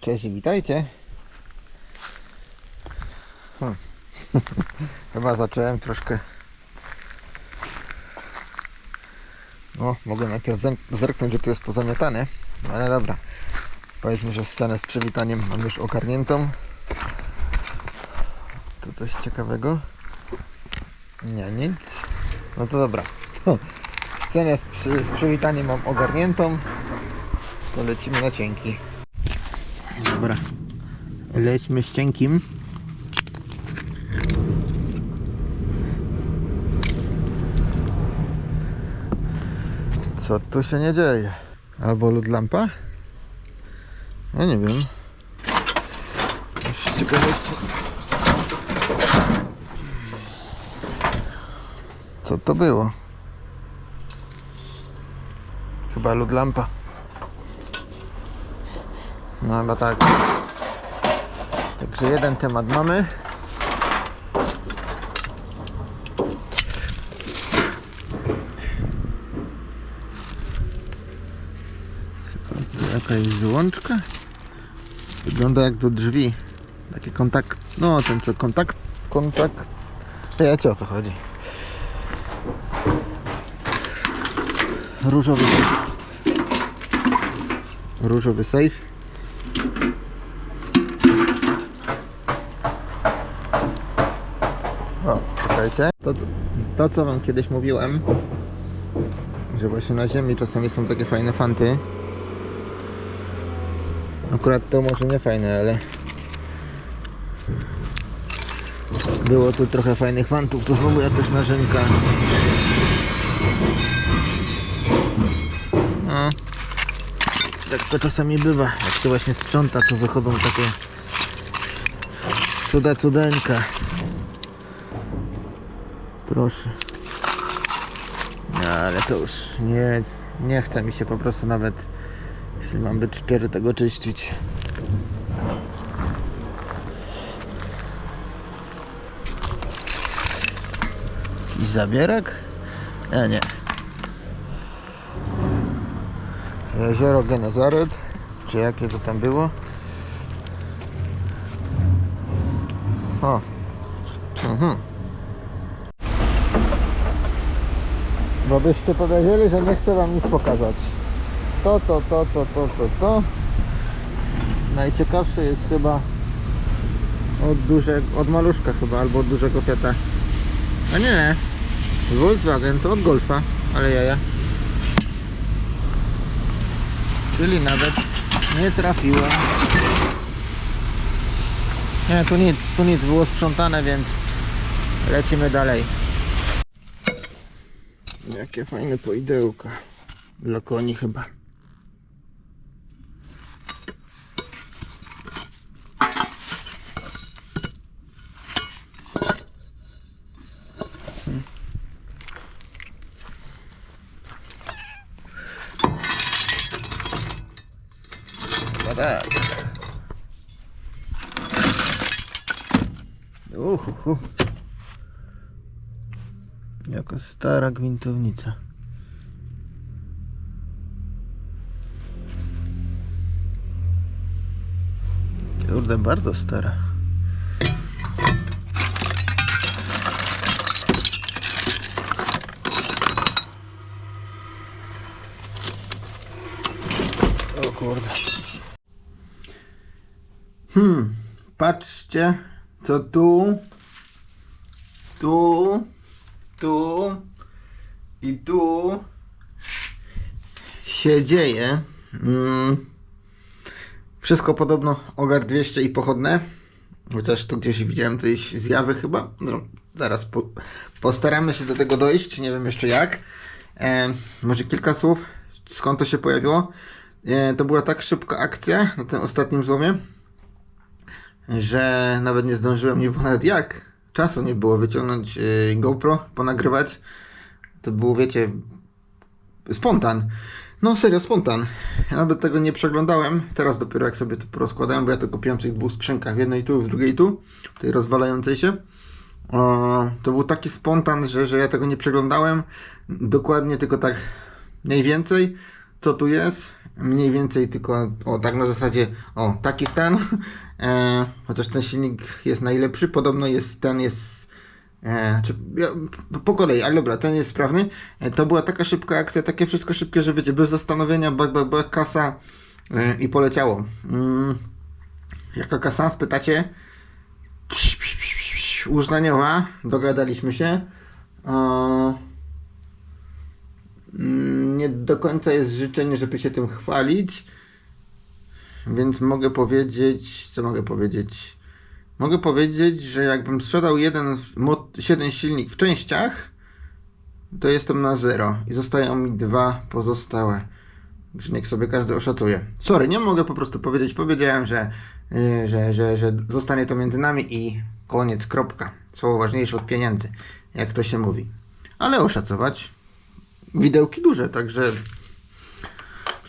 Cześć i witajcie. Hmm. Chyba zacząłem troszkę. No, mogę najpierw zerknąć, że tu jest pozamiatane, no ale dobra. Powiedzmy, że scenę z przywitaniem mam już ogarniętą. To coś ciekawego? Nie, nic. No to dobra. Scenę z, przy, z przywitaniem mam ogarniętą. To lecimy na cienki. Dobra. Lećmy z cienkim. Co tu się nie dzieje? Albo lód lampa? Ja nie wiem. Co to było? Chyba lód lampa. No chyba tak. Także jeden temat mamy. To, Jakaś złączka? Wygląda jak do drzwi. Taki kontakt. No ten co kontakt. Kontakt. Wiecie o co chodzi. Różowy Różowy safe. O, czekajcie. To, to co wam kiedyś mówiłem, że właśnie na ziemi czasami są takie fajne fanty. Akurat to może nie fajne, ale było tu trochę fajnych fantów, to znowu jakaś narzęka. No. Tak to czasami bywa, jak się właśnie sprząta, to wychodzą takie cuda cudeńka. Proszę. No, ale to już nie, nie chce mi się po prostu nawet, jeśli mam być szczery, tego czyścić. I zabierak? Ja nie. Jezioro Genezaret, czy jakie to tam było? O. Bo byście powiedzieli, że nie chcę wam nic pokazać. To, to, to, to, to, to, to. Najciekawsze jest chyba od dużego, od maluszka chyba, albo od dużego Fiata. A nie, nie. Volkswagen to od Golfa, ale jaja. Czyli nawet nie trafiłem. Nie, tu nic, tu nic było sprzątane, więc lecimy dalej. Jakie fajne poidełka. Dla koni chyba. Chyba tak. Uhuhu. Jaka stara gwintownica. Kurde, bardzo stara. O kurde. Hmm, patrzcie, co tu, tu, tu i tu się dzieje. Mm. Wszystko podobno ogar 200 i pochodne. Chociaż tu gdzieś widziałem jakieś zjawy chyba. No, zaraz po, postaramy się do tego dojść. Nie wiem jeszcze jak. E, może kilka słów, skąd to się pojawiło. E, to była tak szybka akcja na tym ostatnim złomie, że nawet nie zdążyłem, nie było nawet jak. Czasu nie było wyciągnąć e, GoPro, ponagrywać. To było, wiecie, spontan. No serio, spontan. Ja nawet tego nie przeglądałem. Teraz dopiero jak sobie to porozkładałem, bo ja to kupiłem w tych dwóch skrzynkach. W jednej tu, w drugiej tu. Tej rozwalającej się. O, to był taki spontan, że, że ja tego nie przeglądałem. Dokładnie tylko tak mniej więcej, co tu jest. mniej więcej tylko, o tak na zasadzie, o taki stan, e, chociaż ten silnik jest najlepszy, podobno jest, ten jest, e, czy, ja, po kolei, ale dobra, ten jest sprawny, e, to była taka szybka akcja, takie wszystko szybkie, że wiecie, bez zastanowienia, bak, bak, bak, kasa e, i poleciało. Mm, jaka kasa, spytacie? Psz, psz, psz, psz, Uznaniowa, dogadaliśmy się. E, Mm, nie do końca jest życzenie, żeby się tym chwalić, więc mogę powiedzieć, co mogę powiedzieć? Mogę powiedzieć, że jakbym sprzedał jeden, jeden silnik w częściach, to jestem na zero i zostają mi dwa pozostałe. Także niech sobie każdy oszacuje. Sorry, nie mogę po prostu powiedzieć. Powiedziałem, że, yy, że, że, że zostanie to między nami i koniec, kropka. Słowo ważniejsze od pieniędzy, jak to się mówi. Ale oszacować widełki duże, także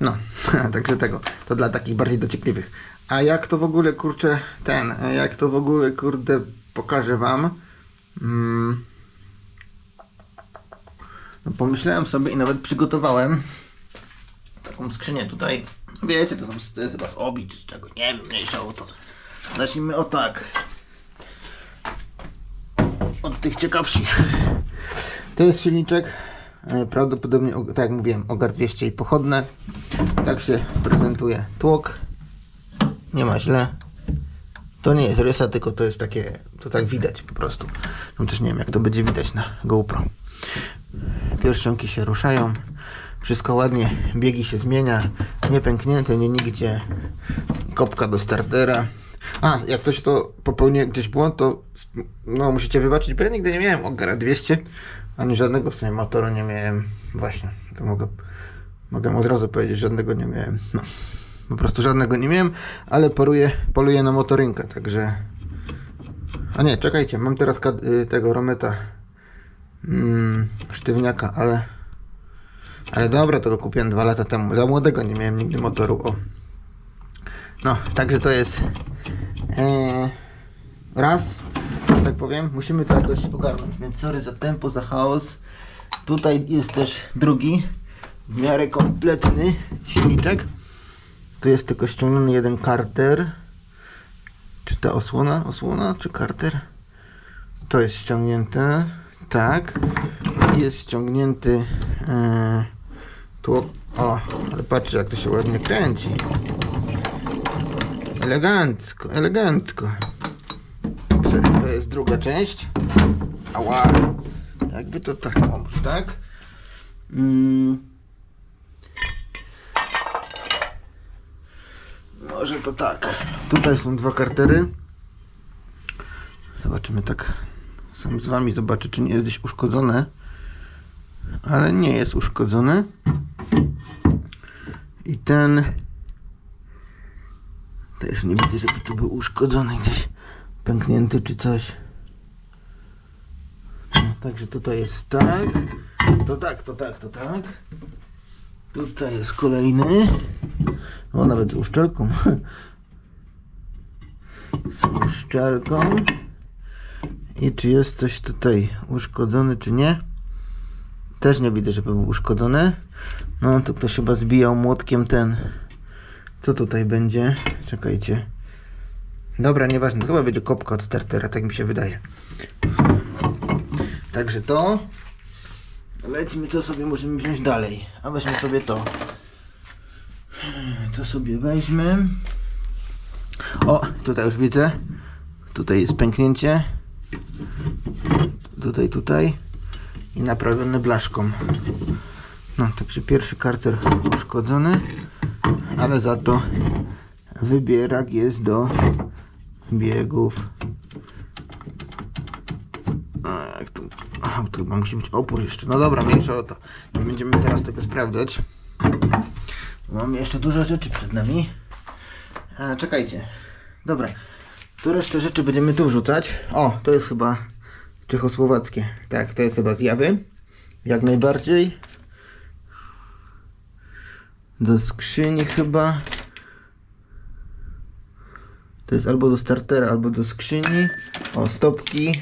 no, także tego, to dla takich bardziej dociekliwych. A jak to w ogóle, kurczę, ten, jak to w ogóle, kurde, pokażę wam, mm, no pomyślałem sobie i nawet przygotowałem taką skrzynię tutaj, wiecie, to, są, to jest chyba z obi, czy z czego, nie wiem, mniejsza o to. Zacznijmy o tak, od tych ciekawszych. To jest silniczek E, Prawdopodobnie, o- tak jak mówiłem, Ogar 200 i pochodne. Tak się prezentuje tłok. Nie ma źle. To nie jest rysa, tylko to jest takie, to tak widać po prostu. No też nie wiem, jak to będzie widać na GoPro. Pierścionki się ruszają. Wszystko ładnie, biegi się zmienia. Nie pęknięte, nie nigdzie. Kopka do startera. A, jak ktoś to popełni gdzieś błąd, to no musicie wybaczyć, bo ja nigdy nie miałem Ogara 200, ani żadnego w sumie motoru nie miałem. Właśnie, to mogę, mogę od razu powiedzieć, żadnego nie miałem. No, po prostu żadnego nie miałem, ale poluję, poluję na motorynkę, także... A nie, czekajcie, mam teraz y, tego Rometa mm, sztywniaka, ale... Ale dobra, to go kupiłem dwa lata temu. Za młodego nie miałem nigdy motoru, o. No, także to jest... E, raz, że tak powiem, musimy to jakoś ogarnąć, więc sorry za tempo, za chaos. Tutaj jest też drugi, w miarę kompletny silniczek. Tu jest tylko ściągniony jeden karter. Czy ta osłona? Osłona czy karter? To jest ściągnięte. Tak. Jest ściągnięty e, tu. O, ale patrzcie jak to się ładnie kręci. Elegancko, elegancko. To druga część. Ała. Jakby to tak, może tak. Mm. Może to tak. Tutaj są dwa kartery. Zobaczymy tak. Sam z wami zobaczę, czy nie jest gdzieś uszkodzone. Ale nie jest uszkodzony. I ten też nie widzę, żeby tu był uszkodzony gdzieś, pęknięty czy coś. Także tutaj jest tak, to tak, to tak, to tak. Tutaj jest kolejny. O, nawet z uszczelką. Z uszczelką. I czy jest coś tutaj uszkodzony, czy nie? Też nie widzę, żeby był uszkodzony. No, to ktoś chyba zbijał młotkiem ten. Co tutaj będzie? Czekajcie. Dobra, nieważne. Chyba będzie kopka od startera, tak mi się wydaje. Także to. Lecimy, co sobie możemy wziąć dalej. A weźmy sobie to. To sobie weźmy. O, tutaj już widzę. Tutaj jest pęknięcie. Tutaj, tutaj. I naprawiony blaszką. No, także pierwszy karter uszkodzony ale za to wybierak jest do biegów. Aha, musi być opór jeszcze. No dobra, mniejsza o to. Nie będziemy teraz tego sprawdzać. Mamy jeszcze dużo rzeczy przed nami. A, czekajcie. Dobra. Tu resztę rzeczy będziemy tu wrzucać. O, to jest chyba czechosłowackie. Tak, to jest chyba zjawy. Jak najbardziej do skrzyni chyba. To jest albo do startera, albo do skrzyni. O, stopki.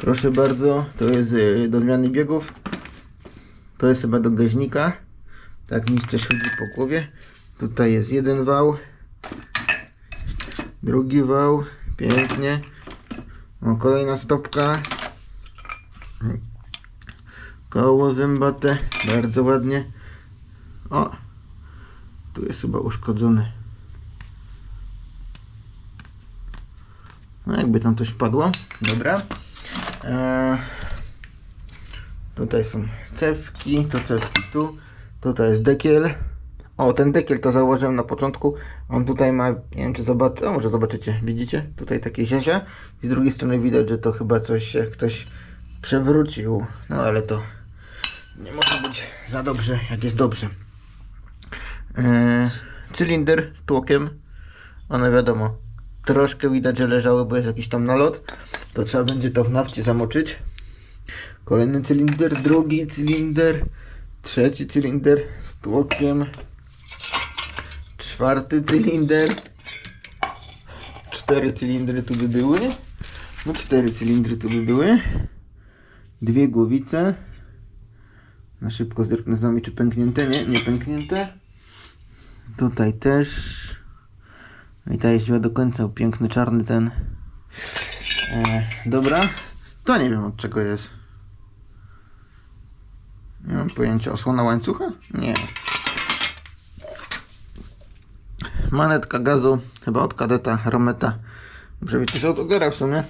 Proszę bardzo, to jest y, do zmiany biegów. To jest chyba do gaźnika. Tak mi coś chodzi po głowie. Tutaj jest jeden wał. Drugi wał. Pięknie. O, kolejna stopka. Koło zębate. Bardzo ładnie. O! Tu jest chyba uszkodzony. No jakby tam coś padło. Dobra. Eee, tutaj są cewki. To cewki tu. Tutaj jest dekiel. O, ten dekiel to założyłem na początku. On tutaj ma, nie wiem czy zobaczy, o może zobaczycie, widzicie? Tutaj takie zięcia. I z drugiej strony widać, że to chyba coś się ktoś przewrócił. No ale to nie może być za dobrze, jak jest dobrze. Eee, cylinder z tłokiem. One wiadomo, troszkę widać, że leżały, bo jest jakiś tam nalot. To trzeba będzie to w nafcie zamoczyć. Kolejny cylinder, drugi cylinder, trzeci cylinder z tłokiem, czwarty cylinder, cztery cylindry tu by były, no cztery cylindry tu by były, dwie głowice, na szybko zerknę z nami czy pęknięte, nie, nie pęknięte, tutaj też, i ta jeździła do końca, piękny czarny ten, e, dobra, to nie wiem od czego jest. Nie mam pojęcia. Osłona łańcucha? Nie. Manetka gazu, chyba od kadeta, Rometa. Przewity z autogera w sumie.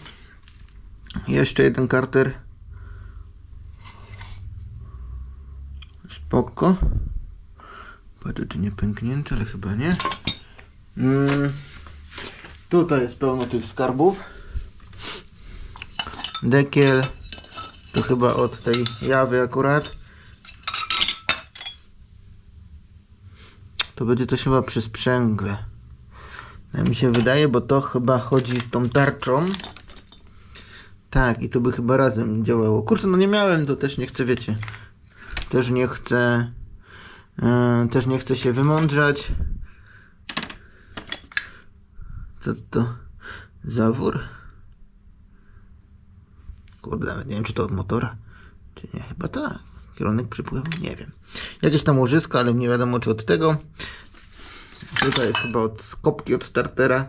Jeszcze jeden karter. Spoko. Patrzę czy nie pęknięty, ale chyba nie. Mm. Tutaj jest pełno tych skarbów. Dekiel. To chyba od tej jawy akurat. To będzie coś chyba przy sprzęgle. Tak mi się wydaje, bo to chyba chodzi z tą tarczą. Tak, i to by chyba razem działało. Kurczę, no nie miałem, to też nie chcę, wiecie. Też nie chcę. Yy, też nie chcę się wymądrzać. Co to? Zawór? Kurde, nie wiem, czy to od motora, czy nie. Chyba tak. Kierunek przypływu, nie wiem. Jakieś tam łożysko, ale nie wiadomo, czy od tego. Tutaj jest chyba od kopki od startera.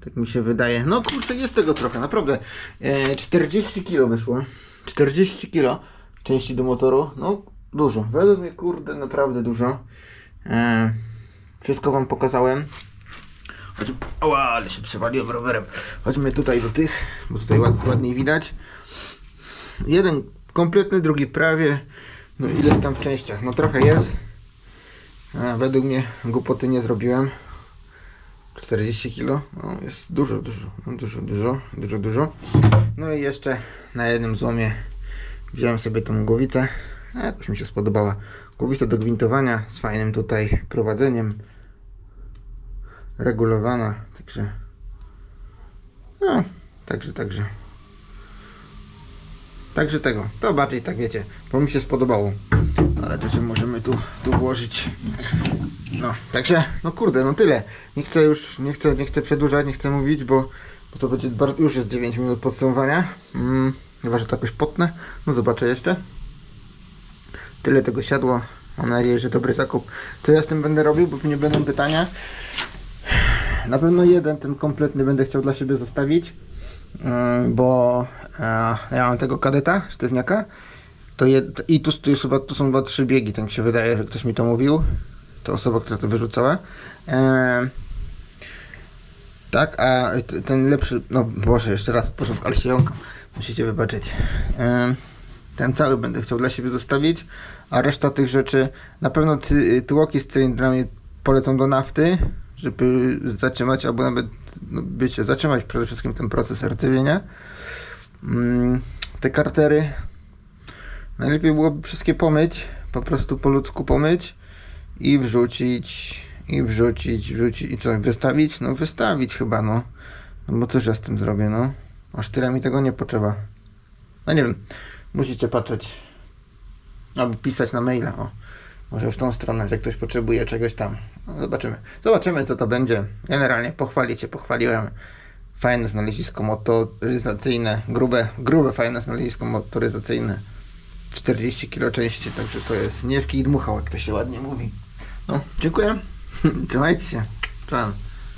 Tak mi się wydaje. No kurczę, jest tego trochę, naprawdę. E, 40 kg wyszło. 40 kg części do motoru. No dużo. Według mnie, kurde, naprawdę dużo. E, wszystko wam pokazałem. Chodź, oła, ale się przewaliłem rowerem. Chodźmy tutaj do tych, bo tutaj ład, ładniej widać. Jeden kompletny, drugi prawie. No ile tam w częściach? No trochę jest. A, według mnie głupoty nie zrobiłem. 40 kg. No, jest dużo, dużo, no, dużo, dużo, dużo, dużo. No i jeszcze na jednym złomie wziąłem sobie tą głowicę. A, jakoś mi się spodobała. Głowica do gwintowania z fajnym tutaj prowadzeniem. Regulowana, także. No, także, także. Także tego. To bardziej tak wiecie, bo mi się spodobało. Ale to się możemy tu, tu włożyć. No, także, no kurde, no tyle. Nie chcę już, nie chcę, nie chcę przedłużać, nie chcę mówić, bo, bo to będzie już jest 9 minut podsumowania. Mm, chyba, że to jakoś potnę. No zobaczę jeszcze. Tyle tego siadło. Mam nadzieję, że dobry zakup. Co ja z tym będę robił, bo nie będą pytania. Na pewno jeden, ten kompletny będę chciał dla siebie zostawić. Mm, bo e, ja mam tego kadeta, sztywniaka. To jed, I tu, tu, jest tu są chyba trzy biegi, tak mi się wydaje, że ktoś mi to mówił. To osoba, która to wyrzucała. E, tak, a ten lepszy, no Boże, jeszcze raz, proszę, ale się jąkam. Musicie wybaczyć. E, ten cały będę chciał dla siebie zostawić, a reszta tych rzeczy, na pewno ty, tłoki z cylindrami polecą do nafty, żeby zatrzymać, albo nawet, no wiecie, zatrzymać przede wszystkim ten proces rdzewieenia. Mm, te kartery najlepiej byłoby wszystkie pomyć, po prostu po ludzku pomyć i wrzucić, i wrzucić, wrzucić i co, wystawić? No wystawić chyba, no. No bo cóż ja z tym zrobię, no. Aż tyle mi tego nie potrzeba. No nie wiem, musicie patrzeć albo pisać na maila, o. Może w tą stronę, że ktoś potrzebuje czegoś tam. No, zobaczymy. Zobaczymy, co to będzie. Generalnie pochwalić się, pochwaliłem. Fajne znalezisko motoryzacyjne, grube, grube, fajne znalezisko motoryzacyjne. 40 kg części, także to jest nie w kij dmuchał, jak to się ładnie mówi. No, dziękuję. Trzymajcie się. Cześć.